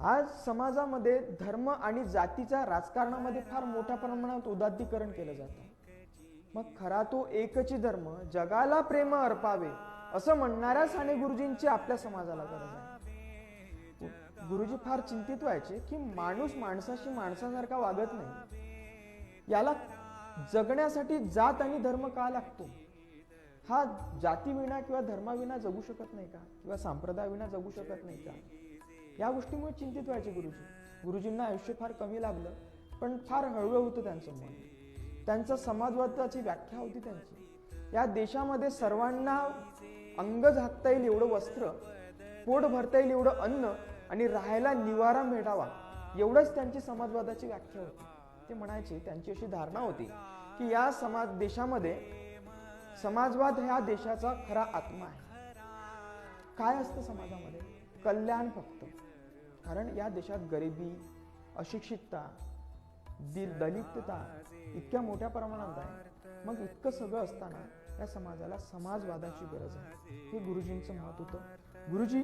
आज समाजामध्ये धर्म आणि जातीच्या राजकारणामध्ये फार मोठ्या प्रमाणात उदात्तीकरण केलं जातं. मग खरा तो एकची धर्म जगाला प्रेम अर्पावे असं म्हणणाऱ्या साने गुरुजींची आपल्या समाजाला गरज आहे. गुरुजी फार चिंतित व्हायचे की माणूस माणसाशी माणसासारखा वागत नाही. याला जगण्यासाठी जात आणि धर्म का लागतो? हा जातीविना किंवा धर्माविना जगू शकत नाही का? किंवा संप्रदायविना जगू शकत नाही का? या गोष्टीमुळे चिंतित व्हायचे गुरुजी. गुरुजींना आयुष्य फार कमी लागलं पण फार हळूहळू होतं त्यांचं मन. त्यांचं समाजवादाची व्याख्या होती त्यांची. या देशामध्ये सर्वांना अंग झाकता येईल एवढं वस्त्र पोट भरता येईल एवढं अन्न आणि राहायला निवारा मिळावा एवढंच त्यांची समाजवादाची व्याख्या होती. ते म्हणायचे त्यांची अशी धारणा होती की या समाज देशामध्ये समाजवाद ह्या देशाचा खरा आत्मा आहे. काय असतं समाजामध्ये? कल्याण फक्त. कारण या देशात गरिबी अशिक्षितता दलितता इतक्या मोठ्या प्रमाणात आहे. मग इतकं सगळं असताना या समाजाला समाजवादाची गरज आहे. हे गुरुजींचं मत होतं. गुरुजी